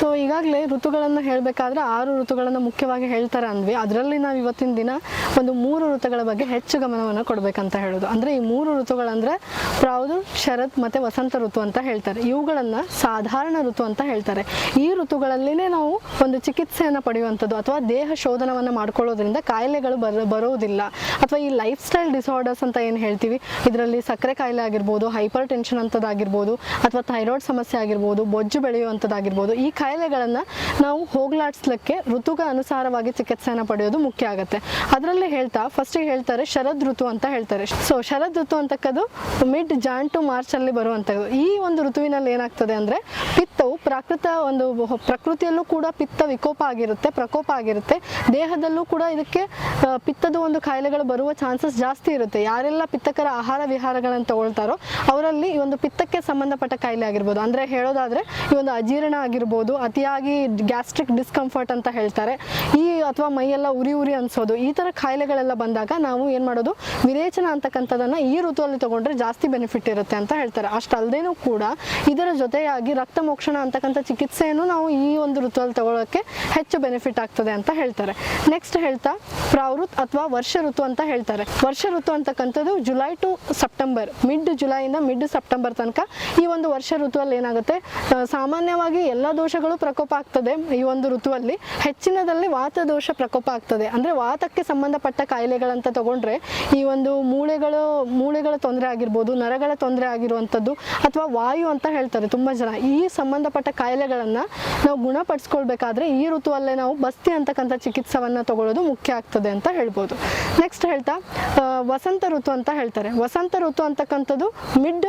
So ಈಗಾಗಲೇ ಋತುಗಳನ್ನು ಹೇಳಬೇಕಾದ್ರೆ ಆರು ಋತುಗಳನ್ನು ಮುಖ್ಯವಾಗಿ ಹೇಳ್ತಾರೆ ಅಂದ್ವಿ. ಅದರಲ್ಲಿ ನಾವು ಇವತ್ತಿನ ದಿನ ಒಂದು ಮೂರು ಋತುಗಳ ಬಗ್ಗೆ ಹೆಚ್ಚು ಗಮನವನ್ನು ಕೊಡಬೇಕಂತ ಹೇಳೋದು. ಅಂದರೆ ಈ ಮೂರು ಋತುಗಳಂದರೆ ಯಾವುದು ಶರತ್ ಮತ್ತು ವಸಂತ ಋತು ಅಂತ ಹೇಳ್ತಾರೆ. ಇವುಗಳನ್ನು ಸಾಧಾರಣ ಋತು ಅಂತ ಹೇಳ್ತಾರೆ. ಈ ಋತುಗಳಲ್ಲಿನೇ ನಾವು ಒಂದು ಚಿಕಿತ್ಸೆಯನ್ನು ಪಡೆಯುವಂಥದ್ದು ಅಥವಾ ದೇಹ ಶೋಧನವನ್ನು ಮಾಡ್ಕೊಳ್ಳೋದ್ರಿಂದ ಕಾಯಿಲೆಗಳು ಬರ ಬರೋದಿಲ್ಲ. ಅಥವಾ ಈ ಲೈಫ್ ಸ್ಟೈಲ್ ಡಿಸಾರ್ಡರ್ಸ್ ಅಂತ ಏನು ಹೇಳ್ತೀವಿ? ಇದರಲ್ಲಿ ಸಕ್ಕರೆ ಕಾಯಿಲೆ ಆಗಿರ್ಬೋದು ಹೈಪರ್ ಟೆನ್ಷನ್ ಅಂಥದ್ದಾಗಿರ್ಬೋದು, ಅಥವಾ ಥೈರಾಯ್ಡ್ ಸಮಸ್ಯೆ ಆಗಿರ್ಬೋದು, ಬೊಜ್ಜು ಬೆಳೆಯುವಂಥದ್ದಾಗಿರ್ಬೋದು, ಈ ಕಾಯಿಲೆಗಳನ್ನು ನಾವು ಹೋಗಲಾಡಿಸ್ಲಿಕ್ಕೆ ಋತುಗ ಅನುಸಾರವಾಗಿ ಚಿಕಿತ್ಸೆಯನ್ನು ಪಡೆಯೋದು ಮುಖ್ಯ ಆಗುತ್ತೆ. ಅದರಲ್ಲಿ ಹೇಳ್ತಾ ಫಸ್ಟಿಗೆ ಹೇಳ್ತಾರೆ ಶರದ್ ಋತು ಅಂತ ಹೇಳ್ತಾರೆ. ಸೊ ಶರದ್ ಋತು ಅಂತಕ್ಕದ್ದು ಮಿಡ್ ಜಾನ್ ಟು ಮಾರ್ಚ್ ಅಲ್ಲಿ ಬರುವಂಥದ್ದು ಈ ಒಂದು ಋತುವಿನಲ್ಲಿ ಏನಾಗ್ತದೆ ಅಂದ್ರೆ ಪಿತ್ತವು ಪ್ರಾಕೃತ ಒಂದು ಪ್ರಕೃತಿಯಲ್ಲೂ ಕೂಡ ಪಿತ್ತ ವಿಕೋಪ ಆಗಿರುತ್ತೆ, ಪ್ರಕೋಪ ಆಗಿರುತ್ತೆ. ದೇಹದಲ್ಲೂ ಕೂಡ ಇದಕ್ಕೆ ಪಿತ್ತದ ಒಂದು ಕಾಯಿಲೆಗಳು ಬರುವ ಚಾನ್ಸಸ್ ಜಾಸ್ತಿ ಇರುತ್ತೆ. ಯಾರೆಲ್ಲ ಪಿತ್ತಕರ ಆಹಾರ ವಿಹಾರಗಳನ್ನು ತಗೊಳ್ತಾರೋ ಅವರಲ್ಲಿ ಈ ಒಂದು ಪಿತ್ತಕ್ಕೆ ಸಂಬಂಧಪಟ್ಟ ಕಾಯಿಲೆ ಆಗಿರ್ಬೋದು. ಅಂದ್ರೆ ಹೇಳೋದಾದ್ರೆ ಈ ಒಂದು ಅಜೀರ್ಣ ಆಗಿರ್ಬೋದು ಅತಿಯಾಗಿ ಗ್ಯಾಸ್ಟ್ರಿಕ್ ಡಿಸ್ಕಂಫರ್ಟ್ ಅಂತ ಹೇಳ್ತಾರೆ. ಈ ಅಥವಾ ಮೈಯೆಲ್ಲ ಉರಿ ಉರಿ ಅನ್ಸೋದು, ಈ ಥರ ಕಾಯಿಲೆಗಳೆಲ್ಲ ಬಂದಾಗ ನಾವು ಏನು ಮಾಡೋದು? ವಿರೇಚನ ಅಂತಕ್ಕಂಥದ್ದನ್ನು ಈ ಋತುವಲ್ಲಿ ತಗೊಂಡ್ರೆ ಜಾಸ್ತಿ ಬೆನಿಫಿಟ್ ಇರುತ್ತೆ ಅಂತ ಹೇಳ್ತಾರೆ. ಅಷ್ಟಲ್ದೇನೂ ಕೂಡ ಇದರ ಜೊತೆಯಾಗಿ ರಕ್ತ ಮೋಕ್ಷಣ ಅಂತಕ್ಕಂಥ ಚಿಕಿತ್ಸೆಯನ್ನು ನಾವು ಈ ಒಂದು ಋತುವಲ್ಲಿ ತಗೊಳ್ಳೋಕೆ ಹೆಚ್ಚು ಬೆನಿಫಿಟ್ ಆಗ್ತದೆ ಅಂತ ಹೇಳ್ತಾರೆ. ನೆಕ್ಸ್ಟ್ ಹೇಳ್ತಾ, ಪ್ರಾವೃತ್ ಅಥವಾ ವರ್ಷ ಋತು ಅಂತ ಹೇಳ್ತಾರೆ. ವರ್ಷ ಋತು ಅಂತಕ್ಕಂಥದ್ದು ಜುಲೈ ಟು ಸೆಪ್ಟೆಂಬರ್ ಮಿಡ್ ಜುಲೈಯಿಂದ ಮಿಡ್ ಸೆಪ್ಟೆಂಬರ್ ತನಕ ಈ ಒಂದು ವರ್ಷ ಋತುವಲ್ಲಿ ಏನಾಗುತ್ತೆ? ಸಾಮಾನ್ಯವಾಗಿ ಎಲ್ಲ ದೋಷಗಳು ಪ್ರಕೋಪ ಆಗ್ತದೆ ಈ ಒಂದು ಋತುವಲ್ಲಿ. ಹೆಚ್ಚಿನದಲ್ಲಿ ವಾತ ದೋಷ ಪ್ರಕೋಪ ಆಗ್ತದೆ. ಅಂದ್ರೆ ವಾತಕ್ಕೆ ಸಂಬಂಧಪಟ್ಟ ಕಾಯಿಲೆಗಳಂತ ತಗೊಂಡ್ರೆ ಈ ಒಂದು ಮೂಳೆಗಳು, ಮೂಳೆಗಳ ತೊಂದರೆ ಆಗಿರ್ಬೋದು, ನರಗಳ ತೊಂದರೆ ಆಗಿರುವಂಥದ್ದು ಅಥವಾ ವಾಯು ಅಂತ ಹೇಳ್ತಾರೆ ತುಂಬಾ ಜನ. ಈ ಸಂಬಂಧಪಟ್ಟ ಕಾಯಿಲೆಗಳನ್ನ ನಾವು ಗುಣಪಡಿಸ್ಕೊಳ್ಬೇಕಾದ್ರೆ ಈ ಋತುವಲ್ಲೇ ನಾವು ಬಸ್ತಿ ಅಂತಕ್ಕಂಥ ಚಿಕಿತ್ಸವನ್ನ ತಗೊಳ್ಳೋದು ಮುಖ್ಯ ಆಗ್ತದೆ ಅಂತ ಹೇಳ್ಬೋದು. ನೆಕ್ಸ್ಟ್ ಹೇಳ್ತಾ ವಸಂತ ಋತು ಅಂತ ಹೇಳ್ತಾರೆ. ವಸಂತ ಋತು ಅಂತಕ್ಕಂಥದ್ದು ಮಿಡ್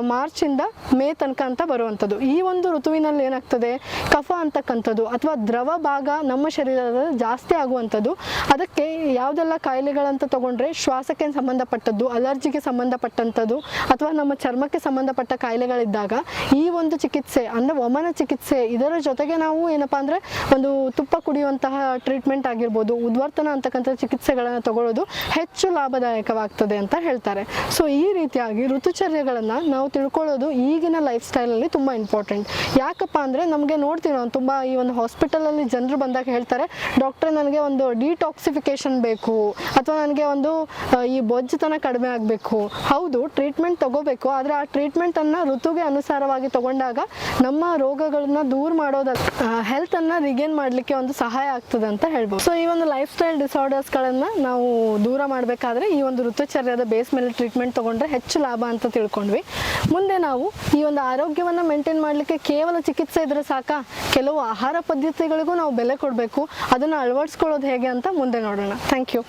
ಮಾರ್ಚ್ ಇಂದ ಮೇ ತನಕ ಅಂತ ಬರುವಂಥದ್ದು. ಈ ಒಂದು ಋತುವಿನಲ್ಲಿ ಏನಾಗ್ತದೆ? ಕಫ ಅಂತಕ್ಕಂಥದ್ದು ಅಥವಾ ದ್ರವ ಭಾಗ ನಮ್ಮ ಶರೀರದಲ್ಲಿ ಜಾಸ್ತಿ ಆಗುವಂಥದ್ದು, ಅದಕ್ಕೆ ಯಾವುದೆಲ್ಲ ಕಾಯಿಲೆಗಳಂತ ತಗೊಂಡ್ರೆ ಶ್ವಾಸಕ್ಕೆ ಸಂಬಂಧಪಟ್ಟದ್ದು, ಅಲರ್ಜಿಗೆ ಸಂಬಂಧಪಟ್ಟಂಥದ್ದು ಅಥವಾ ನಮ್ಮ ಚರ್ಮಕ್ಕೆ ಸಂಬಂಧಪಟ್ಟ ಕಾಯಿಲೆಗಳಿದ್ದಾಗ ಈ ಒಂದು ಚಿಕಿತ್ಸೆ ಅಂದ್ರೆ ವಮನ ಚಿಕಿತ್ಸೆ ಇದರ ಜೊತೆಗೆ ನಾವು ಏನಪ್ಪ ಅಂದರೆ ಒಂದು ತುಪ್ಪ ಕುಡಿಯುವಂತಹ ಟ್ರೀಟ್ಮೆಂಟ್ ಆಗಿರ್ಬೋದು, ಉದ್ವರ್ತನ ಅಂತಕ್ಕಂಥ ಚಿಕಿತ್ಸೆಗಳನ್ನು ತಗೊಳ್ಳೋದು ಹೆಚ್ಚು ಲಾಭದಾಯಕವಾಗ್ತದೆ ಅಂತ ಹೇಳ್ತಾರೆ. ಸೊ ಈ ರೀತಿಯಾಗಿ ಋತುಚರ್ಯಗಳನ್ನು ನಾವು ತಿಳ್ಕೊಳ್ಳೋದು ಈಗಿನ ಲೈಫ್ ಸ್ಟೈಲಲ್ಲಿ ತುಂಬ ಇಂಪಾರ್ಟೆಂಟ್ ಯಾಕಪ್ಪ ಅಂದರೆ ನಮಗೆ ನೋಡ್ತೀವಿ ನಾವು ತುಂಬ ಈ ಒಂದು ಹಾಸ್ಪಿಟಲಲ್ಲಿ ಜನರು ಬಂದಾಗ ಹೇಳ್ತಾರೆ ಡಾಕ್ಟರ್ ನನಗೆ ಒಂದು ಡಿಟಾಕ್ಸಿಫಿಕೇಶನ್ ಬೇಕು ಅಥವಾ ನನಗೆ ಒಂದು ಈ ಬೊಜ್ಜುತನ ಕಡಿಮೆ ಆಗಬೇಕು. ಹೌದು ಟ್ರೀಟ್ಮೆಂಟ್ ತಗೋಬೇಕು, ಆದರೆ ಆ ಟ್ರೀಟ್ಮೆಂಟನ್ನು ಋತುಗೆ ಅನುಸಾರವಾಗಿ ತಗೊಂಡಾಗ ನಮ್ಮ ರೋಗಗಳನ್ನ ದೂರ ಮಾಡೋದ ಹೆಲ್ತನ್ನು ರಿಗೇನ್ ಮಾಡಲಿಕ್ಕೆ ಒಂದು ಸಹಾಯ ಆಗ್ತದೆ ಅಂತ ಹೇಳ್ಬೋದು. ಸೊ ಈ ಒಂದು ಲೈಫ್ ಸ್ಟೈಲ್ ಡಿಸಾರ್ಡರ್ಸ್ಗಳನ್ನು ನಾವು ದೂರ ಮಾಡಬೇಕಾದ್ರೆ ಈ ಒಂದು ಋತುಚರ್ಯದ ಬೇಸ್ ಮೇಲೆ ಟ್ರೀಟ್ಮೆಂಟ್ ತಗೊಂಡ್ರೆ ಹೆಚ್ಚು ಲಾಭ ಅಂತ ತಿಳ್ಕೊಂಡ್ವಿ. ಮುಂದೆ ನಾವು ಈ ಒಂದು ಆರೋಗ್ಯವನ್ನು ಮೇಂಟೈನ್ ಮಾಡಲಿಕ್ಕೆ ಕೇವಲ ಚಿಕಿತ್ಸೆ ಇದ್ರೆ ಸಾಕಾ ಕೆಲವು ಆಹಾರ ಪದ್ಧತಿಗಳಿಗೂ ನಾವು ಬೆಲೆ ಕೊಡಬೇಕು. ಅದನ್ನು ಅಳವಡಿಸ್ಕೊಳ್ಳೋದು ಹೇಗೆ ಅಂತ ಮುಂದೆ ನೋಡೋಣ. Thank you